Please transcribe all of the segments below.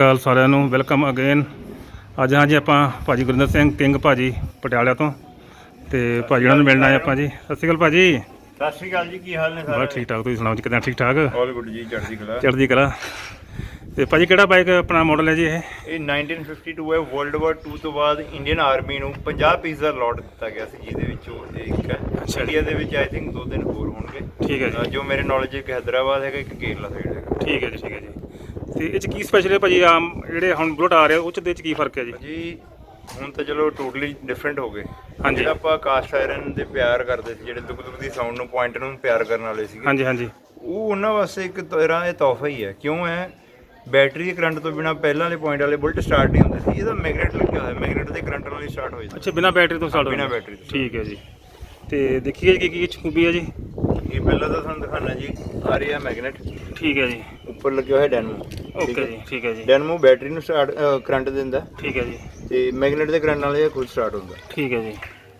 ਕਾਲ ਸਾਰਿਆਂ ਨੂੰ welcome again ਅੱਜ ਹਾਂ ਜੀ ਆਪਾਂ ਭਾਜੀ ਗੁਰਿੰਦਰ ਸਿੰਘ ਕਿੰਗ ਭਾਜੀ ਪਟਿਆਲਾ ਤੋਂ ਤੇ ਭਾਜੀ ਉਹਨਾਂ ਨੂੰ ਮਿਲਣਾ ਹੈ ਆਪਾਂ ਜੀ। ਸਤਿ ਸ਼੍ਰੀ ਅਕਾਲ ਭਾਜੀ। ਸਤਿ ਸ਼੍ਰੀ ਅਕਾਲ ਜੀ ਕੀ ਹਾਲ ਨੇ ਬਸ ਠੀਕ ਠਾਕ ਤੁਸੀਂ ਸੁਣਾਓ ਜੀ ਕਿਦਾਂ ਠੀਕ ਠਾਕ? ਆਲ ਗੁੱਡ ਜੀ ਚੜ੍ਹਦੀ ਕਲਾ। ਚੜ੍ਹਦੀ ਕਲਾ। ਤੇ ਭਾਜੀ ਕਿਹੜਾ ਬਾਈਕ ਆਪਣਾ ਮਾਡਲ ਹੈ ਜੀ ਇਹ? ਇਹ 1952 ਹੈ ਵਰਲਡ ਵਾਰ 2 ਤੋਂ ਬਾਅਦ ਇੰਡੀਅਨ ਆਰਮੀ ਨੂੰ 50 ਪੀਸ ਦਾ ਲੋਟ ਦਿੱਤਾ ਗਿਆ ਸੀ ਜਿਹਦੇ ਵਿੱਚੋਂ ਇੱਕ ਹੈ। ਇੰਡੀਆ ਦੇ ਵਿੱਚ ਆਈ ਥਿੰਕ ਦੋ ਦਿਨ ਹੋਰ ਹੋਣਗੇ। ਠੀਕ ਹੈ ਜੀ। ਜੋ ਮੇਰੇ ਨੌਲੇਜ ਇੱਕ ਹੈਦਰਾਬਾਦ ਹੈਗਾ ਇੱਕ ਕੇਰਲਾ ਸਾਈਡ ਹੈਗਾ। ਠੀਕ ਹੈ ਜੀ ਠੀਕ ਹੈ ਜੀ। ਤੇ ਇਹ ਚ ਕੀ ਸਪੈਸ਼ਲ ਹੈ ਭਾਜੀ? ਆਮ ਜਿਹੜੇ ਹੁਣ ਬੁਲਟ ਆ ਰਹੇ ਉਹ ਚ ਦੇ ਚ ਕੀ ਫ਼ਰਕ ਹੈ ਜੀ? ਜੀ ਹੁਣ ਤਾਂ ਚਲੋ ਟੋਟਲੀ ਡਿਫਰੈਂਟ ਹੋ ਗਏ। ਹਾਂਜੀ। ਜਿਹੜਾ ਆਪਾਂ ਕਾਸਟ ਆਇਰਨ ਦੇ ਪਿਆਰ ਕਰਦੇ ਸੀ ਜਿਹੜੇ ਦੁੱਖ ਦੁੱਖ ਦੀ ਸਾਊਂਡ ਨੂੰ ਪੁਆਇੰਟ ਨੂੰ ਪਿਆਰ ਕਰਨ ਵਾਲੇ ਸੀਗੇ ਹਾਂਜੀ ਹਾਂਜੀ। ਉਹ ਉਹਨਾਂ ਵਾਸਤੇ ਇੱਕ ਤਰ੍ਹਾਂ ਇਹ ਤੋਹਫਾ ਹੀ ਹੈ। ਕਿਉਂ ਹੈ? ਬੈਟਰੀ ਦੇ ਕਰੰਟ ਤੋਂ ਬਿਨਾ ਪਹਿਲਾਂ ਵਾਲੇ ਪੁਆਇੰਟ ਵਾਲੇ ਬੁਲਟ ਸਟਾਰਟ ਨਹੀਂ ਹੁੰਦੇ ਸੀ ਇਹਦਾ ਮੈਗਨੇਟ ਲੱਗਿਆ ਹੋਇਆ ਮੈਗਨੇਟ ਦੇ ਕਰੰਟ ਨਾਲ ਹੀ ਸਟਾਰਟ ਹੋ ਜਾਂਦਾ। ਅੱਛਾ ਬਿਨਾ ਬੈਟਰੀ ਤੋਂ ਸਟਾਰਟ ਬਿਨਾਂ battery ਤੋਂ। ਠੀਕ ਹੈ ਜੀ। ਤੇ ਦੇਖੀਏ ਜੀ ਕੀ ਕੀ ਖੂਬੀ ਹੈ ਜੀ? ਇਹ ਪਹਿਲਾਂ ਤਾਂ ਤੁਹਾਨੂੰ ਦਿਖਾਣਾ ਜੀ ਆ ਰਿਹਾ ਮੈਗਨੇਟ ਠੀਕ ਹੈ ਜੀ। ਉੱਪਰ ਲੱਗਿਆ ਹੋਇਆ ਡੈਨਮੋ ਓਕੇ ਜੀ ਠੀਕ ਹੈ ਜੀ। ਡੈਨਮੋ ਬੈਟਰੀ ਨੂੰ ਸਟਾਰਟ ਕਰੰਟ ਦਿੰਦਾ। ਠੀਕ ਹੈ ਜੀ। ਤੇ ਮੈਗਨੇਟ ਦੇ ਕਰੰਟ ਨਾਲ ਇਹ ਖੁਦ ਸਟਾਰਟ ਹੁੰਦਾ। ਠੀਕ ਹੈ ਜੀ।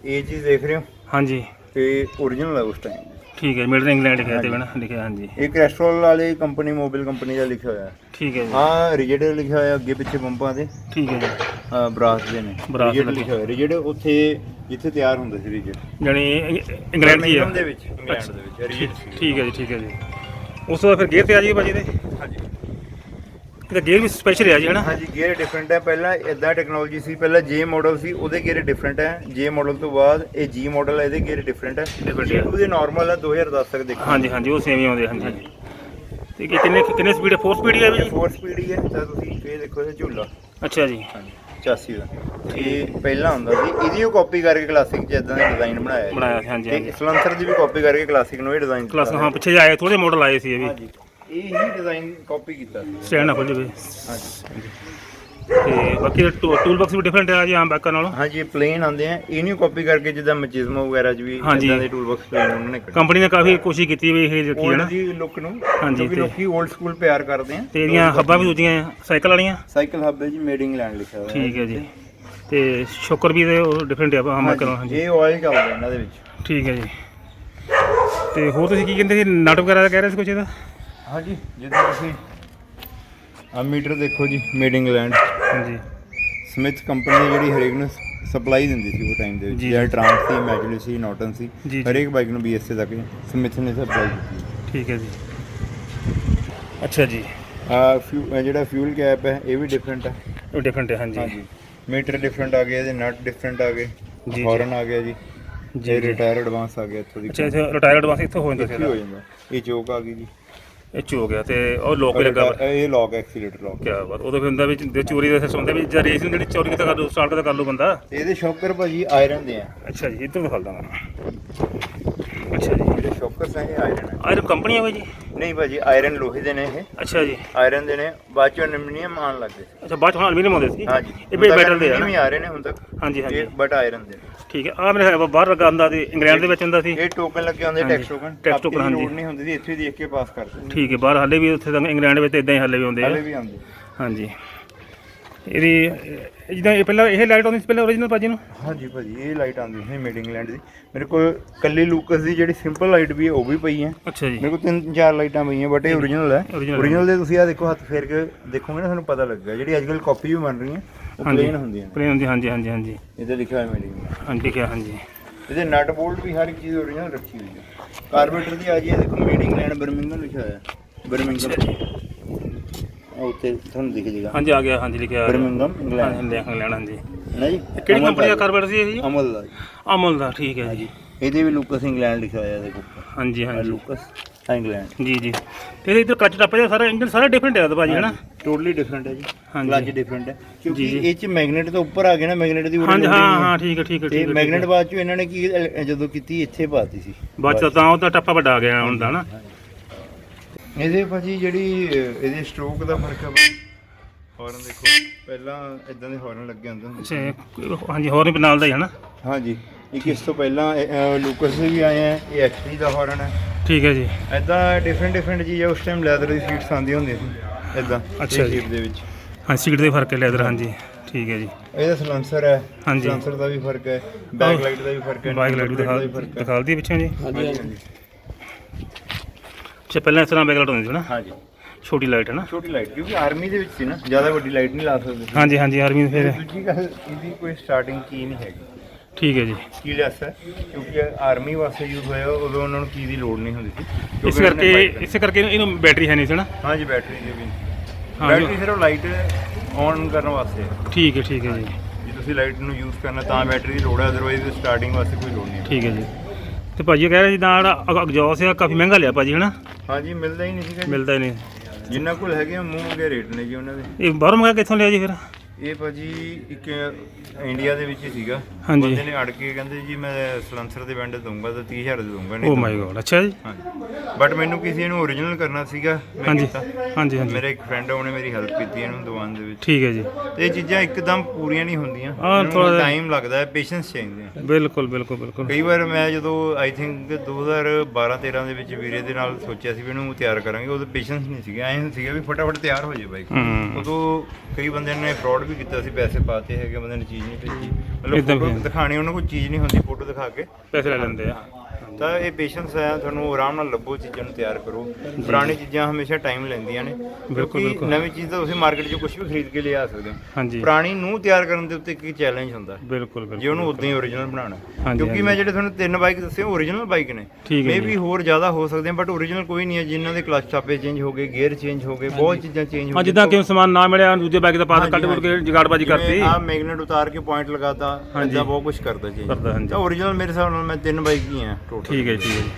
ਇਹ ਚੀਜ਼ ਦੇਖ ਰਹੇ ਹੋ? ਹਾਂਜੀ। ਇਹ ਓਰੀਜਨਲ ਹੈ ਉਸ ਟਾਈਮ ਠੀਕ ਹੈ ਮੇਡ ਇਨ ਇੰਗਲੈਂਡ ਲਿਖਿਆ ਤੇ ਬਣਾ ਲਿਖਿਆ ਹਾਂਜੀ। ਇਹ ਕ੍ਰੈਸਟਰੋਲ ਵਾਲੀ ਕੰਪਨੀ ਮੋਬਾਈਲ ਕੰਪਨੀ ਦਾ ਲਿਖਿਆ ਹੋਇਆ। ਹੈ ਠੀਕ ਹੈ ਜੀ। ਹਾਂ ਰਿਜਿਡ ਲਿਖਿਆ ਹੋਇਆ ਅੱਗੇ ਪਿੱਛੇ ਪੰਪਾਂ ਦੇ ਠੀਕ ਹੈ ਜੀ। ਬਰਾਸ ਦੇ ਨੇ। ਰਿਜਿਡ। ਲਿਖਿਆ ਹੋਇਆ। ਰਿਜਿਡ ਉੱਥੇ ਜਿੱਥੇ ਤਿਆਰ ਹੁੰਦੇ ਸੀ ਰਿਜਿਡ ਜਾਣੀ ਇੰਗਲੈਂਡ ਦੀ ਵਿੱਚ ਇੰਗਲੈਂਡ ਦੇ ਵਿੱਚ ਰਿਜਿਡ ਠੀਕ ਹੈ ਜੀ ਠੀਕ ਹੈ ਜੀ। ਉਸ ਤੋਂ ਬਾਅਦ ਫਿਰ ਗੇਅਰ ਤੇ ਆ ਜੀ ਭਾਜੀ ਦੇ ਹਾਂਜੀ। ਇਹਦਾ ਗੇਅਰ ਵੀ ਸਪੈਸ਼ਲ ਹੈ ਜੀ ਹਨਾ? ਹਾਂਜੀ ਗੇਅਰ ਡਿਫਰੈਂਟ ਹੈ। ਪਹਿਲਾਂ ਇਦਾਂ ਟੈਕਨੋਲੋਜੀ ਸੀ ਪਹਿਲਾਂ ਜੇ ਮਾਡਲ ਸੀ ਉਹਦੇ ਗੇਅਰ ਡਿਫਰੈਂਟ ਹੈ। ਜੇ ਮਾਡਲ ਤੋਂ ਬਾਅਦ ਇਹ ਜੀ ਮਾਡਲ ਹੈ ਇਹਦੇ ਗੇਅਰ ਡਿਫਰੈਂਟ ਹੈ। Different ਹੈ। G2 ਦੇ ਨਾਰਮਲ ਹੈ 2010 ਤੱਕ ਦੇਖੋ। ਹਾਂਜੀ ਹਾਂਜੀ ਉਹ ਸੇਮ ਹੀ ਆਉਂਦੇ ਹਾਂਜੀ ਤੇ ਇਹ ਕਿੰਨੇ ਕਿੰਨੇ ਸਪੀਡ ਹੈ? 4 ਸਪੀਡ ਹੀ ਹੈ ਜੀ 4 ਸਪੀਡ ਹੀ ਹੈ ਤਾਂ ਤੁਸੀਂ ਇਹ ਦੇਖੋ ਇਹ ਝੂਲਾ। ਅੱਛਾ ਜੀ। ਹਾਂਜੀ। 84 ਦਾ। ਇਹ ਪਹਿਲਾਂ ਹੁੰਦਾ ਸੀ ਇਹਦੀ ਉਹ ਕਾਪੀ ਕਰਕੇ ਕਲਾਸਿਕ ਚ ਇਦਾਂ ਦਾ ਡਿਜ਼ਾਈਨ ਬਣਾਇਆ। ਬਣਾਇਆ ਸੀ, ਹਾਂਜੀ, ਤੇ ਹਾਂਜੀ। ਸਲੰਸਰ ਦੀ ਵੀ ਕਾਪੀ ਕਰਕੇ ਕਲਾਸਿਕ ਨੂੰ ਇਹ ਡਿਜ਼ਾਈਨ ਕਲਾਸ ਹਾਂ ਪਿੱਛੇ ਜਿਹੇ ਆਏ ਥੋੜੇ ਮਾਡਲ ਆਏ ਸੀ ਇਹ ਵੀ। ਹਾਂਜੀ ਇਹ ਹੀ ਡਿਜ਼ਾਈਨ ਕਾਪੀ ਕੀਤਾ ਸੀ। ਸਟੈਂਡ ਨਾ ਖੁੱਲ ਜਾਵੇ ਹਾਂਜੀ। ਤੇ ਬਾਕੀ ਟੂਲ ਬਾਕਸ ਵੀ ਡਿਫਰੈਂਟ ਹੈ ਜੀ ਆਮ ਬਾਈਕਾਂ ਨਾਲੋਂ। ਹਾਂਜੀ ਪਲੇਨ ਆਉਂਦੇ ਆ। ਇਹਨੂੰ ਕਾਪੀ ਕਰਕੇ ਜਿੱਦਾਂ ਮਚਿਜ਼ਮੋ ਵਗੈਰਾ ਚ ਵੀ ਹਾਂਜੀ। ਇਦਾਂ ਦੇ ਟੂਲ ਬਾਕਸ ਪਲੇਨ ਉਹਨਾਂ ਨੇ ਕੰਪਨੀ ਨੇ ਕਾਫੀ ਕੋਸ਼ਿਸ਼ ਕੀਤੀ ਵੀ ਇਹ ਰੱਖੀ ਹੈ 올ਡ ਨਾ ਦੀ ਲੁੱਕ ਨੂੰ ਹਾਂਜੀ, ਕਿਉਂਕਿ ਤੇ- ਲੋਕੀ 올ਡ ਸਕੂਲ ਪਿਆਰ ਕਰਦੇ ਆ। ਤੇ ਇਹਦੀਆਂ ਹੱਬਾਂ ਵੀ ਦੂਜੀਆਂ ਆ, ਸਾਈਕਲ ਵਾਲੀਆਂ। ਸਾਈਕਲ ਹੱਬ ਹੈ ਜੀ ਮੇਡ ਇੰਗਲੈਂਡ ਲਿਖਿਆ ਹੋਇਆ। ਠੀਕ ਹੈ ਜੀ। ਤੇ ਸ਼ੋਕਰ ਵੀ ਦੇ ਉਹ ਡਿਫਰੈਂਟ ਆ ਆਮ ਬਾਈਕਾਂ ਨਾਲੋਂ ਹਾਂਜੀ। ਹਾਂਜੀ। ਇਹ ਆਇਲ ਚੱਲਦਾ ਇਹਨਾਂ ਦੇ ਵਿੱਚ। ਠੀਕ ਹੈ ਜੀ। ਤੇ ਹੋਰ ਤੁਸੀਂ ਕੀ ਕਹਿੰਦੇ ਸੀ ਨਟ ਵਗੈਰਾ ਦਾ ਕਹਿ ਰਹੇ ਸੀ ਕੁਝ ਇਹਦਾ? ਹਾਂਜੀ ਜਿੱਦਾਂ ਤੁਸੀਂ ਆ ਮੀਟਰ ਦੇਖੋ ਜੀ ਮੇਡ ਇੰਗਲੈਂਡ ਹਾਂਜੀ ਸਮਿਥ ਕੰਪਨੀ ਜਿਹੜੀ ਹਰੇਕ ਨੂੰ ਸਪਲਾਈ ਦਿੰਦੀ ਸੀ ਉਹ ਟਾਈਮ ਦੇ ਵਿੱਚ। ਜੀ, ਜਿਹੜਾ ਟਰਾਂਸ ਸੀ ਮੈਜੂਲੀ ਸੀ ਨੋਟਨ ਸੀ ਜੀ, ਜੀ। ਹਰੇਕ ਬਾਈਕ ਨੂੰ BSC ਤੱਕ ਸਮਿਥ ਨੇ ਸਪਲਾਈ ਕੀਤੀ ਠੀਕ ਹੈ ਜੀ। ਅੱਛਾ ਜੀ। ਆ ਫਿਊ ਜਿਹੜਾ ਫਿਊਲ ਕੈਪ ਹੈ ਇਹ ਵੀ ਡਿਫਰੈਂਟ ਹੈ ਉਹ ਡਿਫਰੈਂਟ ਹੈ ਹਾਂਜੀ। ਮੀਟਰ ਡਿਫਰੈਂਟ ਆ ਗਏ ਇਹਦੇ ਨਟ ਡਿਫਰੈਂਟ ਆ ਗਏ। ਜੀ, ਜੀ। ਹਾਰਨ ਆ ਗਿਆ ਜੀ। ਜੀ, ਜੇ ਜੀ। ਰਿਟਾਇਰ ਐਡਵਾਂਸ ਆ ਗਿਆ ਇੱਥੋਂ ਦੀ। ਅੱਛਾ ਇੱਥੇ ਰਿਟਾਇਰ ਐਡਵਾਂਸ ਇੱਥੋਂ ਹੋ ਜਾਂਦਾ ਸੀ ਹੋ। ਜਾਂਦਾ। ਇਹ ਚੋਕ ਆ ਗਈ ਜੀ। ਇਹ ਚ ਹੋ ਗਿਆ ਤੇ ਉਹ ਲੋਕ ਵੀ ਲੱਗਾ ਇਹ ਲੌਕ ਐਕਸੀਲੇਟਰ ਲੌਕ ਕਿਆ ਬਾਤ ਉਦੋਂ ਫਿਰ ਹੁੰਦਾ ਵੀ ਜੇ ਚੋਰੀ ਦਾ ਸਿਸਟਮ ਹੁੰਦਾ ਵੀ ਜੇ ਰੇਸ ਨੂੰ ਜਿਹੜੀ ਚੋਰੀ ਕਿਤਾ ਕਰ ਲੂ ਸਟਾਰਟ ਕਿਤਾ ਕਰ ਲੂ ਬੰਦਾ। ਇਹਦੇ ਸ਼ੌਕਰ ਭਾਜੀ ਆਇਰਨ ਦੇ ਆ। ਅੱਛਾ ਜੀ ਇੱਧਰ ਦਿਖਾ ਦਾਂ ਅੱਛਾ ਜੀ। ਜਿਹੜੇ ਸ਼ੌਕਰਸ ਹੈ ਇਹ ਆਇਰਨ ਹੈ ਆਇਰ ਕੰਪਨੀ ਆ ਬਾਈ ਜੀ? ਨਹੀਂ ਭਾਜੀ ਆਇਰਨ ਲੋਹੇ ਦੇ ਨੇ ਇਹ। ਅੱਛਾ ਜੀ। ਆਇਰਨ ਦੇ ਨੇ ਬਾਅਦ ਚੋਂ ਐਲੂਮੀਨੀਅਮ ਆਉਣ ਲੱਗ ਗਏ। ਅੱਛਾ ਬਾਅਦ ਚ ਹੁਣ ਅਲਮੀਨੀਅਮ ਆਉਂਦੇ ਸੀ? ਹਾਂਜੀ। ਇਹ ਵੀ ਮੈਟਲ ਦੇ ਆ ਨਾ? ਆ ਰਹੇ ਨੇ ਹੁਣ ਤੱਕ। ਹਾਂਜੀ ਹਾਂਜੀ। ਬਟ ਆਇਰਨ ਦੇ ਨੇ। ਠੀਕ ਹੈ। ਆ ਮੇਰੇ ਖਿਆਲ ਬਾਹਰ ਲੱਗਾ ਹੁੰਦਾ ਸੀ ਇੰਗਲੈਂਡ ਦੇ ਵਿੱਚ ਹੁੰਦਾ ਸੀ। ਇਹ ਟੋਕਨ ਲੱਗੇ ਹੁੰਦੇ ਟੈਕਸ ਟੋਕਨ tax token, ਹਾਂਜੀ। ਲੋੜ ਨਹੀਂ ਹੁੰਦੀ ਸੀ ਇੱਥੇ ਹੀ ਦੇਖ ਕੇ ਪਾਸ ਕਰਦੇ ਠੀਕ ਹੈ ਬਾਹਰ ਹਾਲੇ ਵੀ ਉੱਥੇ ਤਾਂ ਇੰਗਲੈਂਡ ਵਿੱਚ ਇਦਾਂ ਹੀ ਹਾਲੇ ਵੀ ਆਉਂਦੇ ਆ। ਹਲੇ ਵੀ ਆਉਂਦੇ। ਹਾਂਜੀ। ਇਹਦੀ ਇਹ ਜਿੱਦਾਂ ਇਹ ਪਹਿਲਾਂ ਇਹ ਲਾਈਟ ਆਉਂਦੀ ਸੀ ਪਹਿਲਾਂ ਓਰੀਜਨਲ ਭਾਜੀ ਨੂੰ? ਹਾਂਜੀ ਭਾਜੀ ਇਹ ਲਾਈਟ ਆਉਂਦੀ ਸੀ ਮੇਡ ਇੰਗਲੈਂਡ ਦੀ। ਮੇਰੇ ਕੋਲ ਕੱਲੀ ਲੂਕਸ ਦੀ ਜਿਹੜੀ ਸਿੰਪਲ ਲਾਈਟ ਵੀ ਹੈ ਉਹ ਵੀ ਪਈ ਹੈ। ਅੱਛਾ ਜੀ। ਮੇਰੇ ਕੋਲ ਤਿੰਨ ਚਾਰ ਲਾਈਟਾਂ ਪਈਆਂ ਬਟ ਇਹ ਓਰੀਜਨਲ ਹੈ। Original ਓਰੀਜਨਲ ਦੇ ਤੁਸੀਂ ਆ ਦੇਖੋ ਹੱਥ ਫੇਰ ਕੇ ਦੇਖੋਗੇ ਨਾ ਤੁਹਾਨੂੰ ਪਤਾ ਲੱਗੇਗਾ। ਜਿਹੜੀ ਅੱਜ ਕੱਲ ਕਾਪੀ ਵੀ ਬਣ ਰਹੀਆਂ ਉਹ ਪਲੇਨ ਹੁੰਦੀਆਂ ਨੇ। ਪਲੇਨ ਹੁੰਦੀ ਹਾਂਜੀ ਹਾਂਜੀ ਹਾਂਜੀ। ਇਹਦੇ ਲਿਖਿਆ ਹੋਇਆ ਮੇਡ ਇੰਗਲੈਂਡ ਹਾਂਜੀ ਲਿਖਿਆ ਹਾਂਜੀ। ਇਹਦੇ ਨਟ ਬੋਲਟ ਵੀ ਹਰ ਇੱਕ ਚੀਜ਼ ਓਰੀਜਨਲ ਰੱਖੀ ਹੋਈ ਹੈ। ਕਾਰਬੇਟਰ ਦੀ ਆ ਜੀ ਇਹ ਦੇਖੋ ਮੇਡ ਇੰਗਲੈਂਡ ਬਰਮਿੰਗਮ ਲਿਖਿਆ ਹੋਇਆ। ਬਰਮਿੰਗਮ ਉੱਤੇ ਤੁਹਾਨੂੰ ਦਿਖ ਜੇਗਾ। ਹਾਂਜੀ ਆ ਗਿਆ ਹਾਂਜੀ ਲਿਖਿਆ ਬਰਮਿੰਗਮ ਇੰਗਲੈਂਡ। ਹਾਂਜੀ ਇੰਗਲੈਂਡ ਹਾਂਜੀ। ਹੈ ਜੀ ਇਹ ਕਿਹੜੀ ਕੰਪਨੀ ਦਾ ਕਾਰਬੇਟਰ ਸੀ ਇਹ ਜੀ? ਅਮਲ ਦਾ ਜੀ। ਅਮਲ ਦਾ ਠੀਕ ਹੈ ਜੀ। ਇਹਦੇ ਵੀ ਲੂਕਸ ਇੰਗਲੈਂਡ ਲਿਖਿਆ ਹੋਇਆ ਦੇਖੋ ਉੱਪਰ ਹਾਂਜੀ ਆਹ ਹਾਂਜੀ ਲੂਕਸ ਇੰਗਲੈਂਡ। ਜੀ ਜੀ। ਤੇ ਇਹਦੇ ਇੱਧਰ ਕੱਚ ਟੱਪ ਜਿਹਾ ਸਾਰਾ ਇੰਜਨ ਸਾਰਾ ਡਿਫਰੈਂਟ ਹੈ ਤਾਂ ਭਾਜੀ ਹੈ ਨਾ? ਟੋਟਲੀ ਡਿਫਰੈਂਟ ਹੈ ਜੀ। ਹਾਂਜੀ। ਕਲਚ ਡਿਫਰੈਂਟ ਹੈ। ਕਿਉਂਕਿ ਜੀ, ਜੀ। ਇਹ ਚ ਮੈਗਨੇਟ ਤੋਂ ਉੱਪਰ ਆ ਗਿਆ ਨਾ ਮੈਗਨੇਟ ਦੀ ਉਰੇ ਹਾਂਜੀ loading ਹਾਂ ਨਹੀਂ ਹਾਂ। ਹੈ। ਠੀਕ ਹੈ ਠੀਕ ਹੈ ਤੇ ਠੀਕ ਹੈ ਮੈਗਨੇਟ ਬਾਅਦ ਚ ਇਹਨਾਂ ਨੇ ਕੀ ਜਦੋਂ ਕੀਤੀ ਇੱਥੇ ਪਾਤੀ ਸੀ। ਬਾਅਦ ਚ ਤਾਂ ਉਹਦਾ ਟੱਪਾ ਵੱਡਾ ਆ ਗਿਆ ਹੁੰਦਾ ਨਾ? ਇਹਦੇ ਭਾਜੀ ਜਿਹੜੀ ਇਹਦੇ ਸਟ੍ਰੋਕ ਦਾ ਫ਼ਰਕ ਹੈ ਹਾਰਨ ਦੇਖੋ ਪਹਿਲਾਂ ਇਦਾਂ ਦੇ ਹਾਰਨ ਲੱਗੇ ਹੁੰਦੇ ਹੁੰਦੇ ਸੀ। ਅੱਛਾ ਹਾਂਜੀ ਹੋਰ ਵੀ ਨਾਲ ਦਾ ਹੀ ਹੈ ਨਾ? ਹਾਂਜੀ ਇੱਕ ਇਸ ਤੋਂ ਪਹਿਲਾਂ ਲੂਕਸ ਦੇ ਵੀ ਆਏ ਆ ਇਹ ਐਕਸਪੀ ਦਾ ਹਾਰਨ ਹੈ ਠੀਕ ਹੈ ਜੀ। ਇਦਾਂ ਡਿਫਰੈਂਟ ਡਿਫਰੈਂਟ ਚੀਜ਼ਾਂ ਉਸ ਟਾਈਮ ਲੈਦਰ ਦੀ ਸੀਟਸ ਆਉਂਦੀਆਂ ਹੁੰਦੀਆਂ ਸੀ ਇਦਾਂ ਅੱਛਾ ਜੀ। ਦੇ ਵਿੱਚ। ਹਾਂ ਸੀਟ ਦੇ ਫ਼ਰਕ ਹੈ ਲੈਦਰ ਹਾਂਜੀ। ਠੀਕ ਹੈ ਜੀ। ਇਹਦਾ ਸਲੈਂਸਰ ਹੈ ਹਾਂਜੀ। ਸਲੈਂਸਰ ਦਾ ਵੀ ਫ਼ਰਕ ਹੈ ਬੈਕ ਲਾਈਟ ਦਾ ਵੀ ਫ਼ਰਕ ਹੈ ਬਾਈਕ ਲਾਈਟ ਵੀ ਦਿਖਾ ਦਾ ਵੀ ਫ਼ਰਕ ਹੈ। ਦਿਖਾਲਦੀ ਪਿੱਛੇ ਜੀ। ਹਾਂਜੀ ਹਾਂਜੀ। ਅੱਛਾ ਪਹਿਲਾਂ ਇਸ ਤਰ੍ਹਾਂ ਬੈਕ ਲਾਈਟ ਹੁੰਦੀ ਸੀ ਨਾ? ਹਾਂਜੀ। ਛੋਟੀ ਲਾਈਟ ਹੈ ਨਾ? ਛੋਟੀ ਲਾਈਟ ਕਿਉਂਕਿ ਆਰਮੀ ਦੇ ਵਿੱਚ ਸੀ ਨਾ ਜ਼ਿਆਦਾ ਵੱਡੀ ਲਾਈਟ ਨਹੀਂ ਲਾ ਸਕਦੇ। ਹਾਂਜੀ ਹਾਂਜੀ ਆਰਮੀ ਦੇ ਫਿਰ। ਦੂਜੀ ਗੱਲ ਇਹਦੀ ਕੋਈ ਸਟਾਰਟਿੰਗ ਕੀ ਨਹੀਂ ਹੈਗੀ। ਠੀਕ ਹੈ ਜੀ। ਕੀ ਲੈਸ ਹੈ ਕਿਉਂਕਿ ਆਰਮੀ ਵਾਸਤੇ ਯੂਜ਼ ਹੋਇਆ ਉਦੋਂ ਉਹਨਾਂ ਨੂੰ ਕੀ ਦੀ ਲੋੜ ਨਹੀਂ ਹੁੰਦੀ ਸੀ ਇਸ ਕਰਕੇ ਇਸੇ ਕਰਕੇ ਇਹਨੂੰ- ਬੈਟਰੀ ਹੈ ਨਹੀਂ ਸੀ ਨਾ? ਹਾਂਜੀ ਬੈਟਰੀ ਦੀ ਵੀ। ਹਾਂ, ਬੈਟਰੀ ਸਿਰਫ ਲਾਈਟ ਔਨ ਕਰਨ ਵਾਸਤੇ। ਠੀਕ ਹੈ ਠੀਕ ਹੈ ਜੀ। ਜੇ ਤੁਸੀਂ ਲਾਈਟ ਨੂੰ ਯੂਜ਼ ਕਰਨਾ ਤਾਂ ਬੈਟਰੀ ਦੀ ਲੋੜ ਹੈ ਅਦਰਵਾਈਜ਼ ਸਟਾਰਟਿੰਗ ਵਾਸਤੇ ਕੋਈ ਲੋੜ ਨਹੀਂ। ਠੀਕ ਹੈ ਜੀ। ਤੇ ਭਾਜੀ ਕਹਿ ਰਹੇ ਜਿੱਦਾਂ ਜਿਹੜਾ ਐਗਜ਼ੌਸ ਆ ਕਾਫੀ ਮਹਿੰਗਾ ਲਿਆ ਭਾਜੀ ਹਨਾ? ਹਾਂਜੀ ਮਿਲਦਾ ਹੀ ਨਹੀਂ ਸੀਗਾ ਜੀ। ਮਿਲਦਾ ਹੀ ਨਹੀਂ। ਜਿੰਨਾ ਕੋਲ ਹੈਗੇ ਆ, ਮੂੰਹ ਮੰਗੇ ਰੇਟ ਨੇ ਜੀ ਉਹਨਾਂ ਦੇ। ਇਹ ਬਾਹਰੋਂ ਮੰਗਾ ਕਿੱਥੋਂ ਲਿਆ ਜੀ ਫਿਰ? ਇਹ ਭਾਜੀ ਇੱਕ ਇੰਡੀਆ ਦੇ ਵਿੱਚ ਹੀ ਸੀਗਾ। ਹਾਂਜੀ। ਬੰਦੇ ਨੇ ਅੜ ਕੇ ਕਹਿੰਦੇ ਜੀ ਮੈਂ ਸਲੈਂਸਰ ਦੇ ਵੰਡ ਦਊਂਗਾ ਤਾਂ 30000 ਦੇ ਦਊਂਗਾ ਨਹੀਂ ਓ ਮਾਈ ਗੋਡ ਅੱਛਾ ਜੀ। ਬਟ ਮੈਨੂੰ ਕਿਸੇ ਨੂੰ ਓਰੀਜਨਲ ਕਰਨਾ ਸੀਗਾ ਮੈਂ ਹਾਂਜੀ ਕੀਤਾ। ਹਾਂਜੀ ਹਾਂਜੀ। ਮੇਰੇ ਇੱਕ ਫਰੈਂਡ ਉਹਨੇ ਮੇਰੀ ਹੈਲਪ ਕੀਤੀ ਇਹਨੂੰ ਦਵਾਉਣ ਦੇ ਵਿੱਚ। ਠੀਕ ਹੈ ਜੀ। ਤੇ ਇਹ ਚੀਜ਼ਾਂ ਇੱਕਦਮ ਪੂਰੀਆਂ ਨਹੀਂ ਹੁੰਦੀਆਂ। ਹਾਂ, ਥੋੜ੍ਹਾ ਜਿਹਾ- ਟਾਈਮ ਲੱਗਦਾ ਹੈ ਪੇਸ਼ੈਂਸ ਚਾਹੀਦੇ ਆ ਬਿਲਕੁਲ ਬਿਲਕੁਲ ਬਿਲਕੁਲ। ਕਈ ਵਾਰ ਮੈਂ ਜਦੋਂ ਆਈ ਥਿੰਕ 2012 13 ਦੇ ਵਿੱਚ ਵੀਰੇ ਦੇ ਨਾਲ ਸੋਚਿਆ ਸੀ ਵੀ ਇਹਨੂੰ ਤਿਆਰ ਕਰਾਂਗੇ ਉਦੋਂ ਪੇਸ਼ੈਂਸ ਨਹੀਂ ਸੀਗਾ। ਐਂ ਸੀਗਾ ਵੀ ਫਟਾਫਟ ਤਿਆਰ ਹੋ ਜਾਏ ਬਾਈਕ ਹੂੰ ਉਦੋਂ ਕਈ ਬੰਦਿਆਂ ਨੇ ਫਰਾਡ ਵੀ ਕੀਤਾ ਸੀ ਪੈਸੇ ਪਾਤੇ ਹੈਗੇ ਬੰਦੇ ਨੇ ਚੀਜ਼ ਨਹੀਂ ਭੇਜੀ। ਏਦਾਂ ਮਤਲਬ ਵੀ ਦਿਖਾਣੀ ਉਹਨਾਂ ਕੋਲ ਚੀਜ਼ ਨਹੀਂ ਹੁੰਦੀ ਫੋਟੋ ਦਿਖਾ ਕੇ। ਪੈਸੇ ਲੈ ਲੈਂਦੇ ਆ। ਤਾਂ ਇਹ ਪੇਸ਼ੈਂਸ ਹੈ ਤੁਹਾਨੂੰ ਆਰਾਮ ਨਾਲ ਲੱਭੋ ਚੀਜ਼ਾਂ ਨੂੰ ਤਿਆਰ ਕਰੋ। ਪੁਰਾਣੀ ਚੀਜ਼ਾਂ ਹਮੇਸ਼ਾ ਟਾਈਮ ਲੈਂਦੀਆਂ ਨੇ ਬਿਲਕੁਲ। ਨਵੀਂ ਚੀਜ਼ ਤਾਂ ਤੁਸੀਂ ਮਾਰਕੀਟ 'ਚੋਂ ਕੁਝ ਵੀ ਖਰੀਦ ਕੇ ਲਿਆ ਸਕਦੇ ਹੋ। ਹਾਂਜੀ। ਪੁਰਾਣੀ ਨੂੰ ਤਿਆਰ ਕਰਨ ਦੇ ਉੱਤੇ ਇੱਕ ਚੈਲੰਜ ਹੁੰਦਾ ਬਿਲਕੁਲ ਜੇ ਬਿਲਕੁਲ। ਉਹਨੂੰ ਉਦਾਂ ਹੀ ਓਰੀਜਨਲ ਬਣਾਉਣਾ ਹਾਂਜੀ, ਕਿਉਂਕਿ। ਮੈਂ ਜਿਹੜੇ ਤੁਹਾਨੂੰ ਤਿੰਨ ਬਾਈਕ ਦੱਸੇ ਓਰੀਜਨਲ ਬਾਈਕ ਨੇ। ਠੀਕ ਹੈ ਮੇ ਜੀ। ਵੀ ਹੋਰ ਜ਼ਿਆਦਾ ਹੋ ਸਕਦੇ ਬਟ ਓਰੀਜਨਲ ਕੋਈ ਨਹੀਂ ਹੈ ਜਿਨ੍ਹਾਂ ਦੇ ਕਲਚ ਚਾਪੇ ਚੇਂਜ ਹੋ ਗਏ ਗੇਅਰ ਚੇਂਜ ਹੋ ਗਏ ਬਹੁਤ ਚੀਜ਼ਾਂ ਚੇਂਜ ਹੋ ਹਾਂ ਜਿੱਦਾਂ ਕਿ ਸਮਾਨ ਨਾ ਮਿਲਿਆ ਦੂਜੇ ਬੈਗ ਦਾ ਪਾਸ ਕੱਟ ਕੁੱਟ ਕੇ ਜਗਾੜਬਾਜੀ ਕਰਤੀ। ਆ ਮੈਗਨੇਟ ਉਤਾਰ ਕੇ ਪੁਆਇੰਟ ਲਗਾਤਾ ਹਾਂਜੀ। ਇਦਾਂ ਬਹੁਤ ਕੁਝ ਕਰਦਾ ਹਾਂਜੀ। ਤਾਂ ਓਰੀਜਨਲ ਮੇਰੇ ਹਿਸਾਬ ਨਾਲ ਮੈਂ ਤਿੰਨ ਬਾਈਕ ਹੀ ਆ ਟੋਟਲ ਠੀਕ ਹੈ ਜੀ, ਠੀਕ ਹੈ ਜੀ।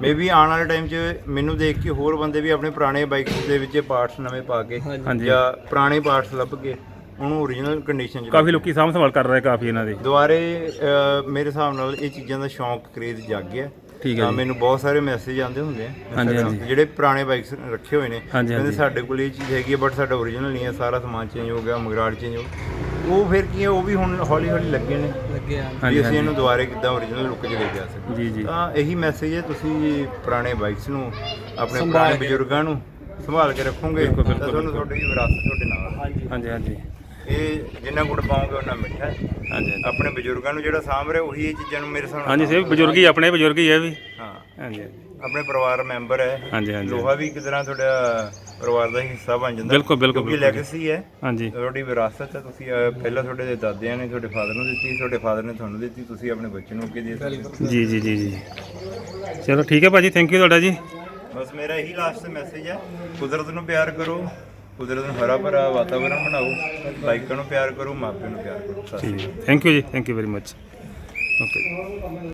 ਮੇ ਵੀ ਆਉਣ ਵਾਲੇ ਟਾਈਮ 'ਚ ਮੈਨੂੰ ਦੇਖ ਕੇ ਹੋਰ ਬੰਦੇ ਵੀ ਆਪਣੇ ਪੁਰਾਣੇ ਬਾਈਕ ਦੇ ਵਿੱਚ ਪਾਰਟਸ ਨਵੇਂ ਪਾ ਕੇ ਹਾਂਜੀ। ਜਾਂ ਪੁਰਾਣੇ ਪਾਰਟਸ ਲੱਭ ਕੇ ਉਹਨੂੰ ਓਰੀਜਨਲ ਕੰਡੀਸ਼ਨ 'ਚ ਕਾਫੀ ਲੋਕੀ ਸਾਂਭ ਸੰਭਾਲ ਕਰ ਰਹੇ ਕਾਫੀ ਇਹਨਾਂ ਦੀ। ਦੁਬਾਰੇ ਅਹ, ਮੇਰੇ ਹਿਸਾਬ ਨਾਲ ਇਹ ਚੀਜ਼ਾਂ ਦਾ ਸ਼ੌਂਕ ਕਰੇਜ਼ ਜਾਗ ਗਿਆ। ਠੀਕ ਹੈ ਤਾਂ ਜੀ। ਮੈਨੂੰ ਬਹੁਤ ਸਾਰੇ ਮੈਸੇਜ ਆਉਂਦੇ ਹੁੰਦੇ ਆ। ਹਾਂਜੀ, ਹਾਂਜੀ। ਜਿਹੜੇ ਪੁਰਾਣੇ ਬਾਈਕਸ ਰੱਖੇ ਹੋਏ ਨੇ ਹਾਂਜੀ, ਕਹਿੰਦੇ ਹਾਂਜੀ। ਸਾਡੇ ਕੋਲ ਇਹ ਚੀਜ਼ ਹੈਗੀ ਹੈ ਬਟ ਸਾਡਾ ਓਰੀਜਨਲ ਨਹੀਂ ਹੈ ਸਾਰਾ ਸਮਾਨ ਚੇਂਜ ਹੋ ਗਿਆ ਮਗਰਾੜ ਚੇਂਜ ਹੋ ਉਹ ਫਿਰ ਕੀ ਹੈ ਉਹ ਵੀ ਹੁਣ ਹੌਲੀ ਹੌਲੀ ਲੱਗੇ ਨੇ। ਲੱਗੇ ਆ। ਵੀ ਅਸੀਂ ਇਹਨੂੰ ਦੁਬਾਰੇ ਕਿੱਦਾਂ ਓਰੀਜਨਲ ਲੁੱਕ 'ਚ ਲੈ ਆ ਸਕਦੇ ਜੀ ਜੀ। ਤਾਂ ਇਹੀ ਮੈਸੇਜ ਹੈ ਤੁਸੀਂ ਪੁਰਾਣੇ ਬਾਈਕਸ ਨੂੰ ਆਪਣੇ ਪੁਰਾਣੇ ਬਜ਼ੁਰਗਾਂ ਨੂੰ ਸੰਭਾਲ ਕੇ ਰੱਖੋਗੇ ਤਾਂ ਤੁਹਾਨੂੰ ਤੁਹਾਡੀ ਵਿਰਾਸਤ ਤੁਹਾਡੇ ਨਾਲ ਹੈ। ਹਾਂਜੀ। ਹਾਂਜੀ ਹਾਂਜੀ। ਇਹ ਜਿੰਨਾ ਗੁੜ ਪਾਓਗੇ ਉਹਨਾਂ ਮਿੱਠਾ ਹਾਂਜੀ ਆਪਣੇ ਬਜ਼ੁਰਗਾਂ ਨੂੰ ਜਿਹੜਾ ਸਾਂਭ ਰਿਹਾ ਉਹੀ ਇਹ ਚੀਜ਼ਾਂ ਨੂੰ ਮੇਰੇ ਸਾਹਮਣੇ ਹਾਂਜੀ ਸੇ ਬਜ਼ੁਰਗ ਹੀ ਆਪਣੇ ਬਜ਼ੁਰਗ ਹੀ ਹੈ ਵੀ। ਹਾਂ। ਹਾਂਜੀ। ਆਪਣੇ ਪਰਿਵਾਰ ਮੈਂਬਰ ਹੈ। ਹਾਂਜੀ ਹਾਂਜੀ। ਲੋਹਾ ਵੀ ਇੱਕ ਤਰ੍ਹਾਂ ਤੁਹਾਡਾ ਪਰਿਵਾਰ ਦਾ ਹੀ ਹਿੱਸਾ ਬਣ ਜਾਂਦਾ। ਬਿਲਕੁਲ, ਬਿਲਕੁਲ, ਕਿਉਂਕਿ ਬਿਲਕੁਲ। ਲੈਗੇਸੀ ਹੈ। ਹਾਂਜੀ। ਤੁਹਾਡੀ ਵਿਰਾਸਤ ਹੈ ਤੁਸੀਂ ਅਹ, ਪਹਿਲਾਂ ਤੁਹਾਡੇ ਦਾਦਿਆਂ ਨੇ ਤੁਹਾਡੇ ਫਾਦਰ ਨੂੰ ਦਿੱਤੀ ਤੁਹਾਡੇ ਫਾਦਰ ਨੇ ਤੁਹਾਨੂੰ ਦਿੱਤੀ ਤੁਸੀਂ ਆਪਣੇ ਬੱਚੇ ਨੂੰ ਅੱਗੇ ਦੇ ਸਕਦੇ ਹੋ। ਜੀ ਜੀ ਜੀ ਜੀ। ਚਲੋ ਠੀਕ ਹੈ ਭਾਜੀ ਥੈਂਕ ਯੂ ਤੁਹਾਡਾ ਜੀ। ਬਸ ਮੇਰਾ ਇਹੀ ਲਾਸਟ ਮੈਸੇਜ ਹੈ ਕੁਦਰਤ ਨੂੰ ਪਿਆਰ ਕਰੋ ਕੁਦਰਤ ਨੂੰ ਹਰਾ ਭਰਾ ਵਾਤਾਵਰਣ ਬਣਾਓ ਬਾਈਕਾਂ ਨੂੰ ਪਿਆਰ ਕਰੋ ਮਾਪਿਆਂ ਨੂੰ ਪਿਆਰ ਕਰੋ। ਸਤਿ ਸ਼੍ਰੀ ਅਕਾਲ। ਠੀਕ ਥੈਂਕ ਯੂ ਜੀ thank you very much okay